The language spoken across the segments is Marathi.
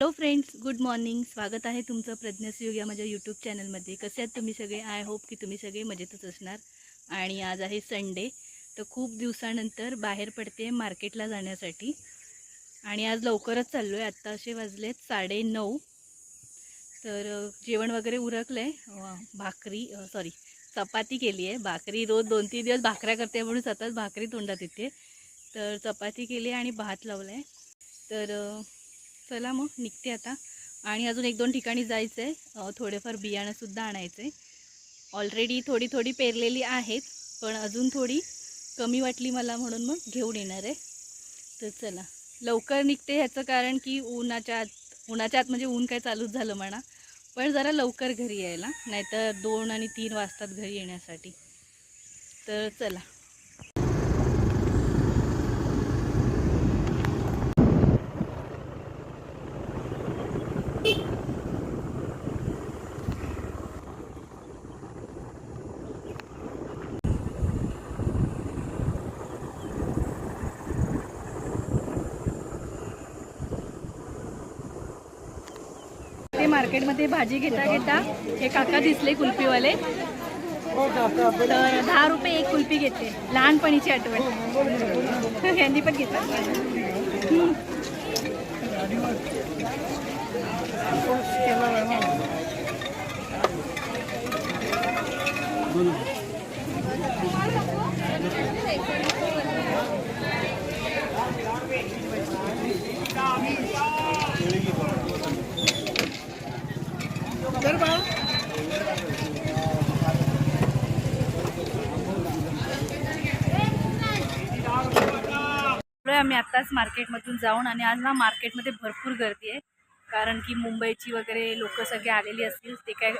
Hello friends good morning. स्वागत आहे तुमचं प्रज्ञासयोग या माझ्या यूट्यूब चॅनलमध्ये. कसे आहेत तुम्ही सगळे? आय होप की तुम्ही सगळे मजेतच असणार. आणि आज आहे संडे तर खूप दिवसानंतर बाहेर पडते मार्केटला जाण्यासाठी. आणि आज लवकरच चाललो आहे आत्ता असे वाजलेत साडे नऊ. तर जेवण वगैरे उरकलं आहे भाकरी सॉरी चपाती केली आहे. भाकरी रोज दोन तीन दिवस भाकऱ्या करते म्हणून सतत भाकरी तोंडात येते. तर चपाती केली आणि भात लावला आहे तर चला मग निघते आता. आणि अजून एक दोन ठिकाणी जायचं आहे थोडेफार बियाणंसुद्धा आणायचं आहे ऑलरेडी थोडी थोडी पेरलेली आहेत पण अजून थोडी कमी वाटली मला म्हणून मग घेऊन येणार आहे. तर चला लवकर निघते ह्याचं कारण की उन्हाच्या आत उन्हाच्या आत म्हणजे ऊन काय चालूच झालं म्हणा. पण जरा लवकर घरी यायला नाहीतर दोन आणि तीन वाजतात घरी येण्यासाठी. तर चला. मार्केटमध्ये भाजी घेता घेता हे काका दिसले कुल्फीवाले. तर दहा रुपये एक कुल्फी घेते. लहानपणीची आठवण. यांनी पण घेतला हम्म. आलोय आम्ही आत्ताच मार्केटमधून जाऊन आणि आज ना मार्केटमध्ये भरपूर गर्दी आहे. कारण की मुंबईची वगैरे लोक सगळे आलेली असतील ते काय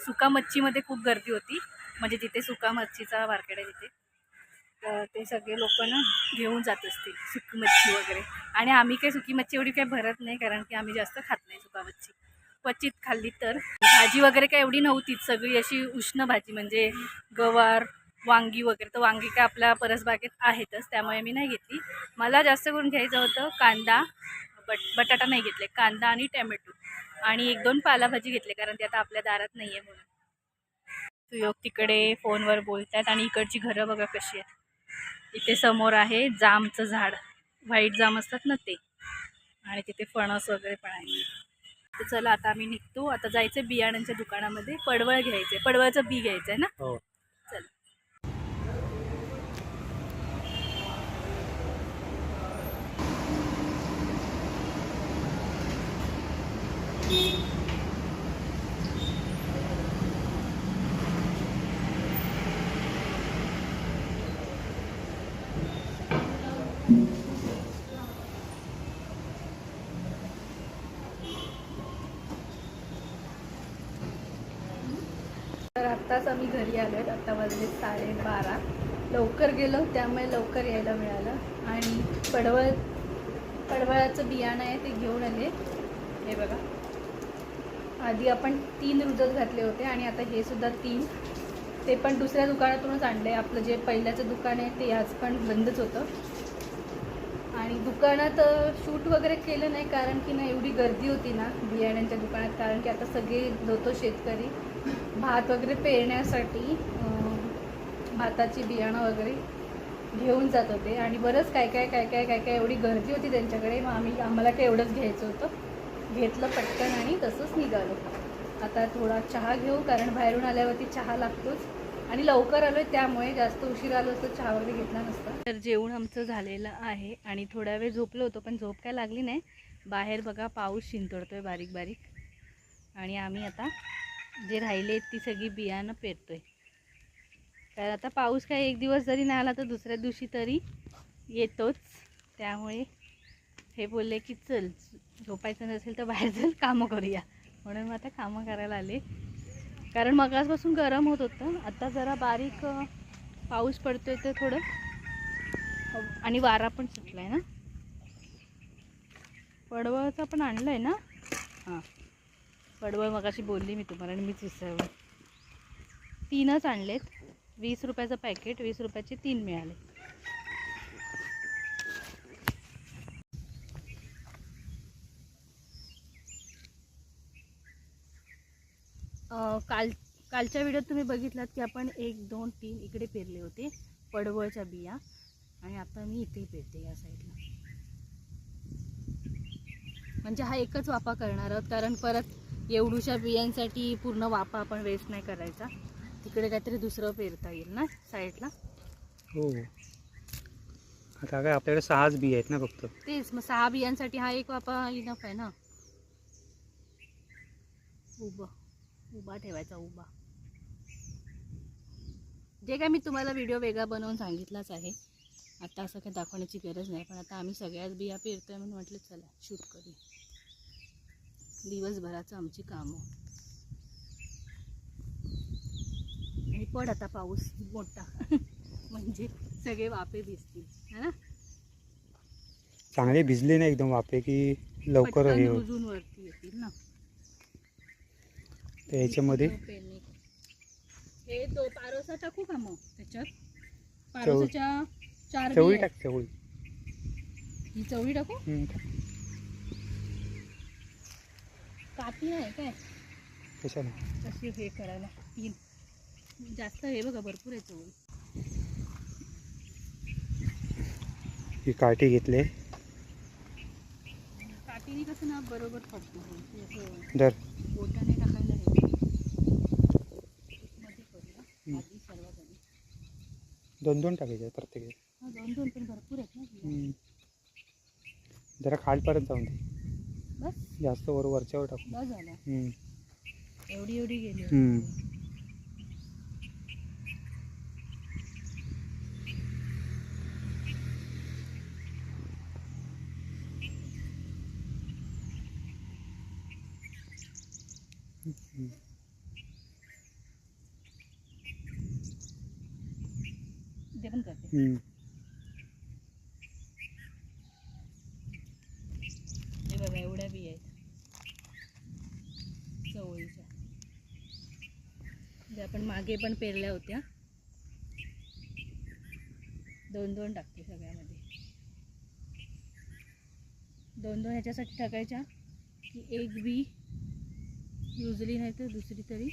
सुका मच्छीमध्ये खूप गर्दी होती. म्हणजे जिथे सुका मच्छीचा मार्केट आहे तिथे. तर ते सगळे लोक ना घेऊन जात असतील सुकी मच्छी वगैरे. आणि आम्ही काही सुकी मच्छी एवढी काही भरत नाही कारण की आम्ही जास्त खात नाही सुका मच्छी क्वचित खाल्ली तर. भाजी वगैरे काय एवढी नव्हतीच सगळी अशी उष्ण भाजी म्हणजे गवार वांगी वगैरे तर वांगी काय आपल्या परसबागेत आहेतच त्यामुळे मी नाही घेतली. मला जास्त करून घ्यायचं होतं कांदा बट बटाटा नाही घेतले कांदा आणि टॅमॅटो. आणि एक दोन पालाभाजी घेतले कारण ते आता आपल्या दारात नाही आहे म्हणून. सुयोग तिकडे फोनवर बोलतात आणि इकडची घरं बघा कशी आहेत. इथे समोर आहे जामचं झाड. व्हाईट जाम असतात ना ते. आणि तिथे फणस वगैरे पण आहे. तर चला आता आम्ही निघतो. आता जायचं बियाण्यांच्या दुकानामध्ये. पडवळ घ्यायचं पडवळचं बी घ्यायचं आहे ना हो. तर आत्ताच आम्ही घरी आलो आहेत आत्ता वाजले साडेबारा. लवकर गेलो त्यामुळे लवकर यायला मिळालं. आणि पडवळ पडवळाचं बियाणं आहे ते घेऊन आले. हे बघा. आधी आपण तीन रुजत घातले होते आणि आता हे सुद्धा तीन. ते पण दुसऱ्या दुकानातूनच आणलं आहे आपलं जे पहिल्याचं दुकान आहे ते आज पण बंदच होतं. आणि दुकानात शूट वगैरे केलं नाही कारण की ना एवढी गर्दी होती ना बियाण्यांच्या दुकानात. कारण की आता सगळे धोतो शेतकरी. भात वगैरे पेरण्यासाठी भाताची बियाणं वगैरे घेऊन जात होते. आणि बरंच काय काय काय काय काय काय एवढी गर्दी होती त्यांच्याकडे. मग आम्ही आम्हाला काय एवढंच घ्यायचं होतं. घेतलं पटकन आणि तसंच निघालो. आता थोडा चहा घेऊ कारण बाहेरून आल्यावरती चहा लागतोच. आणि लवकर आलो त्यामुळे जास्त उशीर आलो असतो चहा वगैरे घेतला नसता. तर जेवण आमचं झालेलं आहे. आणि थोडा वेळ झोपलो होतो पण झोप काय लागली नाही. बाहेर बघा पाऊस शिंतोडतोय बारीक बारीक. आणि आम्ही आता जे राहिले ती सगळी बियाणं पेरतोय. तर आता पाऊस काय एक दिवस जरी नाही आला तर दुसऱ्या दिवशी तरी येतोच. त्यामुळे हे बोलले की चल झोपायचं नसेल तर बाहेर चल कामं करूया. म्हणून मग आता कामं करायला आले. कारण मगासपासून गरम होत होतं. आता जरा बारीक पाऊस पडतोय तर थोडं आणि वारा पण सुटला आहे ना. पडवळचा पण आणलं आहे ना? हां. पडवळ मगाशी बोलली मी तुम्हाला आणि मीच विसरलं. तीनच आणलेत. वीस रुपयाचं पॅकेट वीस रुपयाचे तीन मिळाले. काल कालच्या व्हिडिओत तुम्ही बघितलात की आपण एक दोन तीन इकडे पेरले होते. पडवळच्या बिया. आणि आता मी इथे पेरते या साईडला म्हणजे हा एकच वापा करणार आहोत. कारण परत एवढूशा बियांसाठी पूर्ण वापा आपण वेस्ट नाही करायचा. तिकडे काहीतरी दुसरं पेरता येईल ना साईडला? हो. आता काय आपल्याकडे सहाच बी आहेत ना फक्त. तेच मग सहा बियांसाठी हा एक वापा इनफ आहे ना? उभा उभा ठेवायचा उभा. जे काय मी तुम्हाला व्हिडिओ वेगळा बनवून सांगितलाच आहे. आता असं काही दाखवण्याची गरज नाही पण आता आम्ही सगळ्याच बिया पेरतोय म्हणून म्हटलं चला शूट करू दिवसभराचं आमची कामं. आणि पड आता पाऊस मोठा. म्हणजे सगळे वाफे दिसतील है ना? चांगले भिजले नाही एकदम वाफे की लवकर. रुजून वरती येतील ना. तर याच्यामध्ये? पेरणी. हे दो पारोसा टाकू का मग त्याच्यात. पारोसाच्या चार चवळी टाक चवळी. ही चवळी टाकू. काती नाही काय? कशाला कशी हे करायला? तीन. जास्त हे बघा भरपूर आहे चवळी. ही काठी घेतले. काठीने कसं ना बरोबर फटतो हे असं दर बोटाने टाकायला हे मध्ये. आधी सर्वजण दोन दोन टाकायचे प्रत्येक हा दोन दोन पण भरपूर आहेत ना. बिया. जरा खालपर्यंत जाऊन दे. बस जास्त वर वरच्यावर टाकू बस झालं हम्म. एवढी एवढी गेली हम्म. हम्म. ते पण करते हम्म. हे बघा एवढ्या बी आहेत चवळीच्या जे आपण मागे पण पेरल्या होत्या. दोन दोन टाकते सगळ्यामध्ये. दोन दोन ह्याच्यासाठी टाकायच्या की एक बी युजली नाही तर दुसरी तरी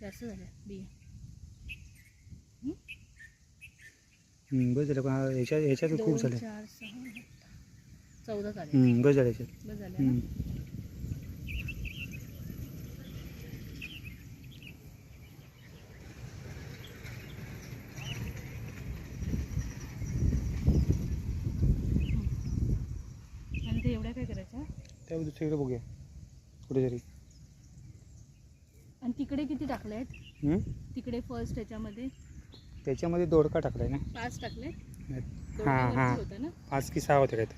जास्त झाल्या बिया बस झालं. पण खूप झाले चौदा झाले बस झालं बस झाल्या ना हम्म. आणि ते एवढ्या काय करायच्या त्या दुसरीकडे बघूया. कुठेतरी. आणि तिकडे किती टाकले आहेत? हम्म? तिकडे फर्स्ट ह्याच्यामध्ये? त्याच्यामध्ये दोडका टाकलाय ना. पाच टाकले? हां हां. होता ना? पाच की सहा होते काय ते.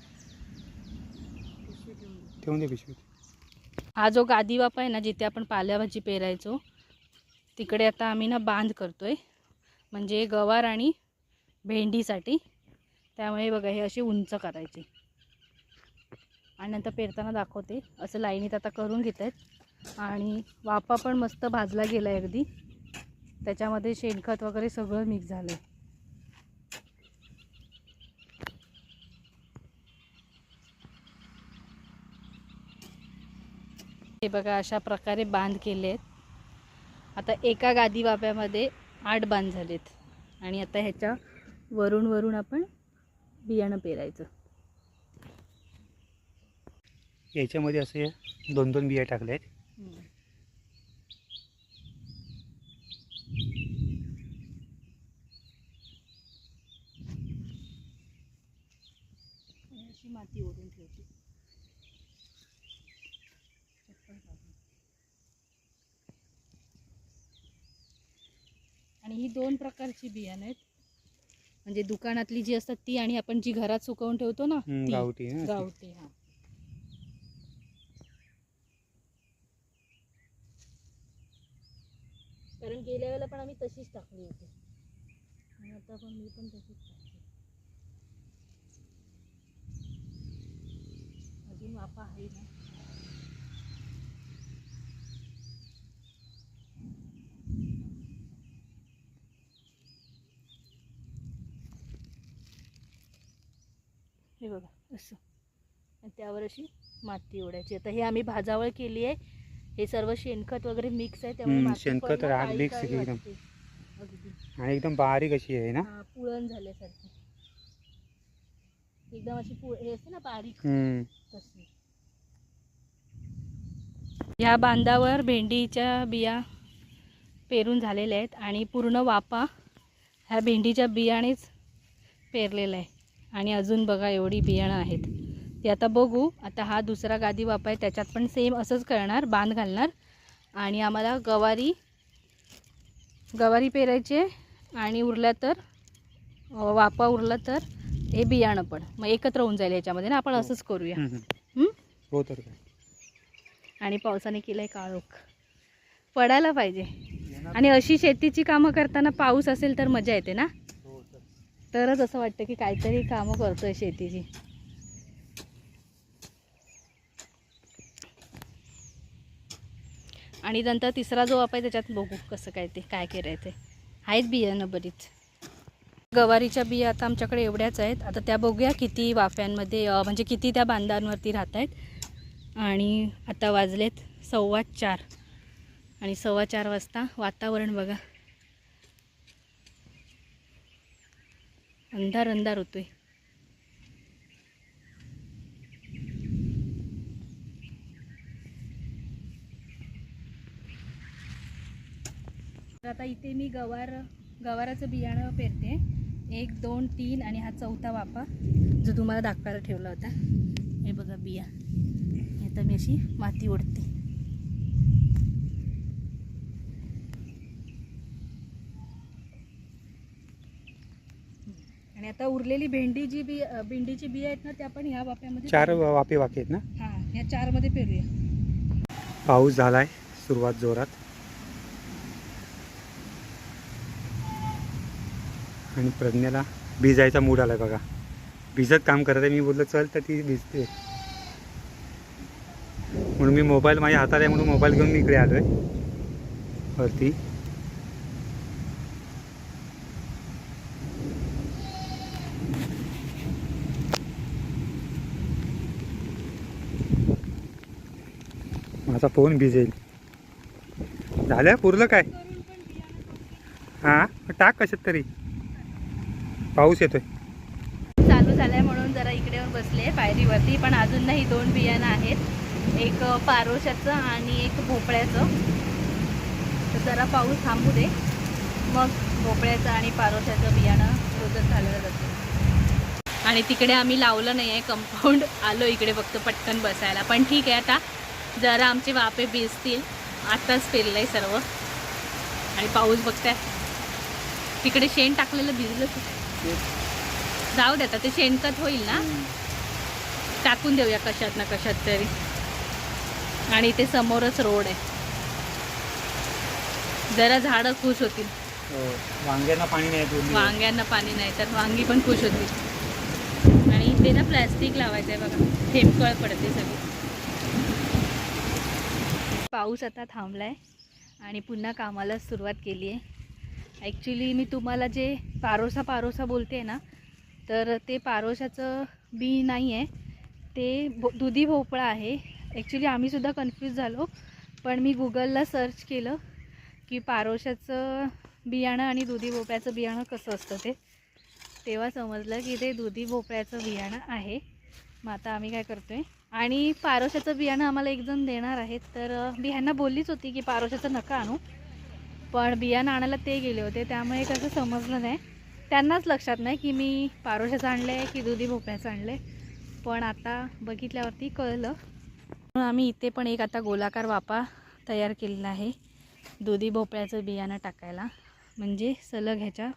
पिशवी ठेवून दे. ठेवून दे पिशवीत. हा जो गादी वापा आहे ना जिथे आपण पालेभाजी पेरायचो तिकडे आता आम्ही ना बांध करतोय. म्हणजे गवार आणि भेंडीसाठी. त्यामुळे बघा हे असे उंच करायचे. आणि नंतर पेरताना दाखवते. असं लाईनीत आता करून घेत आहेत आणि वापा पण मस्त भाजला गेला आहे अगदी. त्याच्यामध्ये शेणखत वगैरे सगळं मिक्स झालं आहे हे बघा अशा प्रकारे बांध केले आहेत. आता एका गादी वाप्यामध्ये आठ बांध झालेत. आणि आता ह्याच्या वरून वरून आपण बियाणं पेरायचं. याच्यामध्ये असे दोन दोन बिया टाकल्या आहेत आणि अशी माती ओढून ठेवते चप्पल घालून. आणि ही दोन प्रकारची बियाणं आहेत म्हणजे दुकानातली जी असतात ती आणि आपण जी घरात सुकवून ठेवतो ना. गावठी. गावठी हा कारण गेल्या वेळेला पण आम्ही तशीच टाकली होती. आणि आता पण मी पण तशीच टाकते अजून वापा आहे ना? हे बघा असं. आणि त्यावर अशी माती ओढायची. आता हे आम्ही भाजावळ केली आहे. हे सर्व शेणखत वगैरे मिक्स आहे त्यामुळे हम्म, माती शेणखत, पण राख काळी काळी एकदम. वाटते. अगदी. आणि एकदम बारीक अशी आहे ना? हा, पुळण झाल्यासारखी. एकदम अशी पुळ हे असते ना बारीक. हम्म. तशी. ह्या बांधावर भेंडीच्या बिया पेरून झालेल्या आहेत आणि पूर्ण वापा ह्या भेंडीच्या बियाणेच पेरलेला आहे. आणि अजून बघा एवढी बियाणं आहेत. ते आता बघू. आता हा दुसरा गादी वापा आहे त्याच्यात पण सेम असंच करणार बांध घालणार. आणि आम्हाला गवारी गवारी पेरायची आणि उरल्या तर वापा उरला तर हे बियाणं पण. मग एकत्र होऊन जाईल याच्यामध्ये ना आपण हो. असंच करूया? हो तर आणि पावसाने केलंय काळोख. पडायला पाहिजे. आणि अशी शेतीची कामं करताना पाऊस असेल तर मजा येते ना? हो तर. तरच असं वाटतं की काहीतरी कामं करतोय शेतीची. आणि नंतर तिसरा जो आपण त्याच्यात बघू कसं काय ते काय करायचं आहेत बियाणं बरीच. गवारीच्या बिया आता आमच्याकडे एवढ्याच आहेत. आता त्या बघूया किती वाफ्यांमध्ये म्हणजे किती त्या बांधांवरती राहत आहेत आणि आता वाजलेत सव्वा चार. आणि सव्वा चार वाजता वातावरण बघा. अंधार अंधार होतोय. तर आता इथे मी गवार गवाराचं बियाणं पेरते. एक दोन तीन आणि हा चौथा वापा जो तुम्हाला दाखवायला ठेवला होता. हे बघा बिया. आता मी अशी माती ओढते. आणि आता उरलेली भेंडी जी बी भेंडीची बिया आहेत ना त्या पण ह्या वाफ्यामध्ये चार. वापे वाके आहेत ना? हा ह्या चारमध्ये पेरूया. पाऊस झालाय सुरुवात जोरात. आणि प्रज्ञाला भिजायचा मूड आला बघा. भिजत काम करत आहे. मी बोललो चल तर ती भिजते. म्हणून मी मोबाईल माझ्या हातात आहे म्हणून मोबाईल घेऊन मी इकडे आलोय. वरती. माझा फोन भिजेल. झालं? पुरलं काय? हां? टाक कशात तरी. पाऊस येतोय. चालू झालाय म्हणून जरा इकडे बसले पायरीवरती. पण अजून नाही दोन बियाणं आहेत. एक पारोशाचं आणि एक भोपळ्याचं. तर जरा पाऊस थांबू दे. मग भोपळ्याचं आणि पारोशाचं बियाणं रोजच झालेलं जातं. आणि तिकडे आम्ही लावलं नाही आहे कंपाऊंड आलो इकडे फक्त पटकन बसायला. पण ठीक आहे आता. जरा आमचे वापे भिजतील. आत्ताच पेरलं आहे सर्व. आणि पाऊस बघताय. तिकडे शेण टाकलेलं भिजलं जाऊ दे आता ते शेणखत होईल ना? टाकून देऊया कशात ना कशात तरी. आणि इथे समोरच रोड आहे. जरा झाडं खुश होतील. हो, वांग्यांना पाणी नाही. वांग्यांना पाणी नाही तर वांगी पण खुश होतील. आणि इथे ना प्लॅस्टिक लावायचं आहे बघा. थेंबकळ पडते सगळी. पाऊस आता थांबलाय आणि पुन्हा कामाला सुरुवात केली आहे. ॲक्च्युली मी तुम्हाला जे पारोसा पारोसा बोलते ना तर ते पारोशाचं बी नाही आहे ते भो दुधी भोपळा आहे. ॲक्च्युली आम्हीसुद्धा कन्फ्यूज झालो पण मी गुगलला सर्च केलं की पारोशाचं बियाणं आणि दुधी भोपळ्याचं बियाणं कसं असतं ते. तेव्हा समजलं की ते दुधी भोपळ्याचं बियाणं आहे. मग आता आम्ही काय करतो आहे आणि पारोशाचं बियाणं आम्हाला एकजण देणार आहेत तर मी ह्यांना बोललीच होती की पारोशाचं नका आणू. पण बियाणं आणायला ते गेले होते त्यामुळे कसं समजलं नाही. त्यांनाच लक्षात नाही की मी पारोशाचं आणलं आहे की दुधी भोपळ्याचं आणलं आहे पण आता बघितल्यावरती कळलं. म्हणून आम्ही इथे पण एक आता गोलाकार वापा तयार केलेला आहे दुधी भोपळ्याचं बियाणं टाकायला. म्हणजे सलग ह्याच्या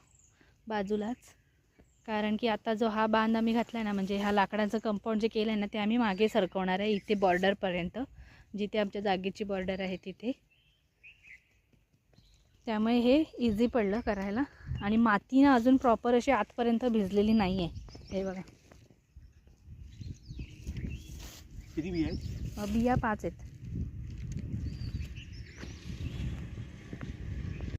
बाजूलाच. कारण की आता जो हा बांध आम्ही घातला आहे ना म्हणजे ह्या लाकडाचं कंपाऊंड जे केलं आहे ना ते आम्ही मागे सरकवणार आहे इथे बॉर्डरपर्यंत जिथे आमच्या जागेची बॉर्डर आहे तिथे. त्यामुळे हे इझी पडलं करायला. आणि माती ना अजून प्रॉपर अशी आतपर्यंत भिजलेली नाही आहे हे बघा. किती बी आहेत? अ, बिया पाच आहेत.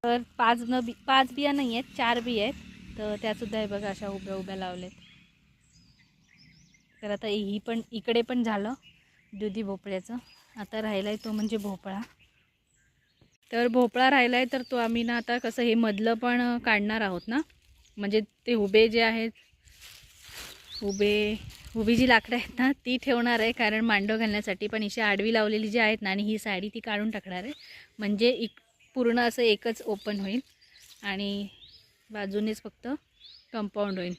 तर पाच न बी पाच बिया नाही आहेत चार बिया आहेत. तर त्यासुद्धा हे बघा अशा उभ्या उभ्या लावल्यात तर आता ही पण इकडे पण झालं दुधी भोपळ्याचं. आता राहिला आहे तो म्हणजे भोपळा. तर भोपळा राहिला आहे तर तो आम्ही ना आता कसं हे मधलं पण काढणार आहोत ना? म्हणजे ते उभे जे आहेत उभे उभी जी लाकडं आहेत ना ती ठेवणार आहे. कारण मांडव घालण्यासाठी पण इशी आडवी लावलेली जी आहेत ना आणि ही साडी ती काढून टाकणार आहे. म्हणजे इक पूर्ण असं एकच ओपन होईल. आणि बाजूनेच फक्त कंपाऊंड होईल.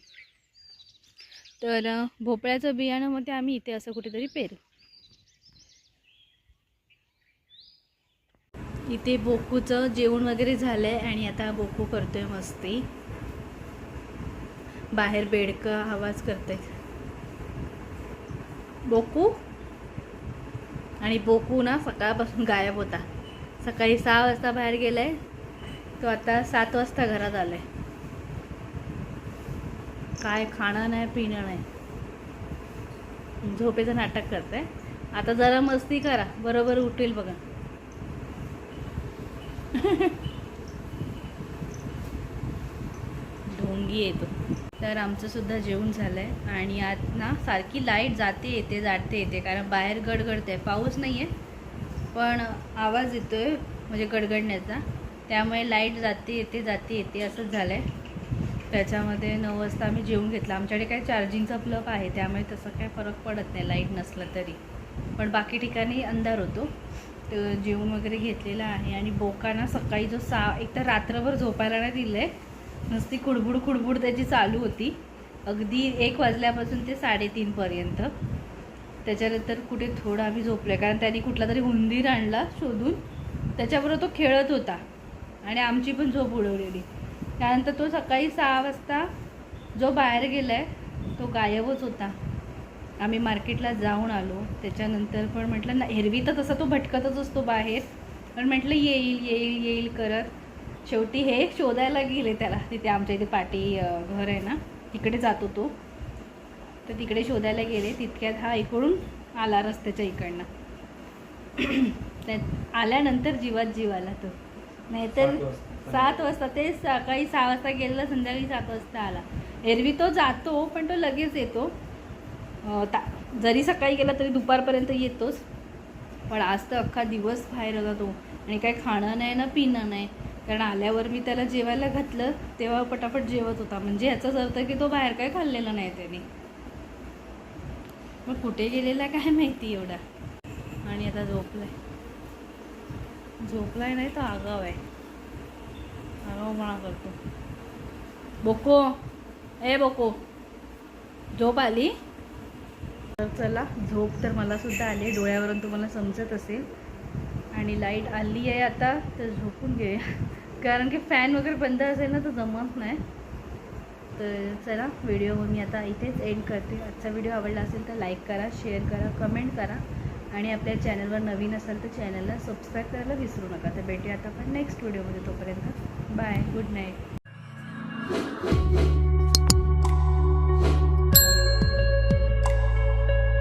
तर भोपळ्याचं बियाणं मग ते आम्ही इथे असं कुठेतरी पेरू. इथे बोकूचं जेवण वगैरे झालं आहे आणि आता बोकू करतोय मस्ती. बाहेर बेडकं आवाज करते बोकू? आणि बोकू ना सकाळपासून गायब होता. सकाळी सहा वाजता बाहेर गेलाय. तो आता सात वाजता घरात आलाय. काय खाणं नाही पिणं नाही. झोपेचं नाटक करते आता जरा मस्ती करा. बरोबर उठेल बघा. ढोंगी येतो. तर आमचंसुद्धा जेवण झालं आहे आणि आत ना सारखी लाइट जाते येते जाते येते. कारण बाहेर गडगडते पाऊस नाही आहे पण आवाज येतो आहे म्हणजे गडगडण्याचा. त्यामुळे लाइट जाते येते जाते येते असंच झालं आहे त्याच्यामध्ये नऊ वाजता आम्ही जेवून घेतलं. आमच्याकडे काय चार्जिंगचा प्लग आहे त्यामुळे तसं काय फरक पडत नाही लाइट नसलं तरी. पण बाकी ठिकाणी अंधार होतो. जेवण वगैरे घेतलेलं आहे आणि बोकाना सकाळी जो सा एक तर रात्रभर झोपायला नाही दिलं आहे नुसती कुडबुड कुडबुड त्याची चालू होती. अगदी एक वाजल्यापासून ते साडेतीनपर्यंत त्याच्यानंतर कुठे थोडं आम्ही झोपलो कारण त्यांनी कुठला तरी उंदीर आणला शोधून. त्याच्याबरोबर तो खेळत होता आणि आमची पण झोप उडवलेली. त्यानंतर तो सकाळी सहा वाजता जो बाहेर गेला आहे तो गायबच होता. आम्ही मार्केटला जाऊन आलो. त्याच्यानंतर पण म्हटलं ना एरवी तर तसा तो भटकतच असतो बाहेर. पण म्हटलं येईल येईल येईल करत. शेवटी हे शोधायला गेले त्याला. तिथे आमच्या इथे पाटी घर आहे ना तिकडे जातो तो. तर तिकडे शोधायला गेले. तितक्यात हा इकडून आला रस्त्याच्या इकडनं. त्यात आल्यानंतर जीवात जीव आला तो. नाहीतर सात वाजता ते सकाळी सहा वाजता गेलेला संध्याकाळी सात वाजता आला. एरवी तो जातो पण तो लगेच येतो. ता जरी सकाळी गेला तरी दुपारपर्यंत येतोच. पण आज तर अख्खा दिवस बाहेर होता तो. आणि काय खाणं नाही ना पिणं नाही. कारण आल्यावर मी त्याला जेवायला घातलं तेव्हा पटापट जेवत होता. म्हणजे याचाच अर्थ की तो बाहेर काय खाल्लेला नाही त्याने. मग कुठे गेलेला काय माहिती एवढा? आणि आता झोपलाय. झोपलाय नाही तर आगाव आहे. आगावपणा करतो. बोको. ए बोको. झोप आली? तर चला झोप तर मला सुद्धा आली डोळ्यावरून तुम्हाला समजत असेल. आणि लाइट आली आहे आता तर झोपून घेऊया. कारण की फॅन वगैरे बंद असेल ना तर जमत नाही. तर चला व्हिडिओ मी आता इथेच एंड करते. आजचा व्हिडिओ आवडला असेल तर लाईक करा शेअर करा कमेंट करा. आणि आपल्या चॅनलवर नवीन असाल तर चॅनलला सबस्क्राईब करायला विसरू नका. तर भेटूया आता आपण नेक्स्ट व्हिडिओमध्ये तोपर्यंत. Bye good night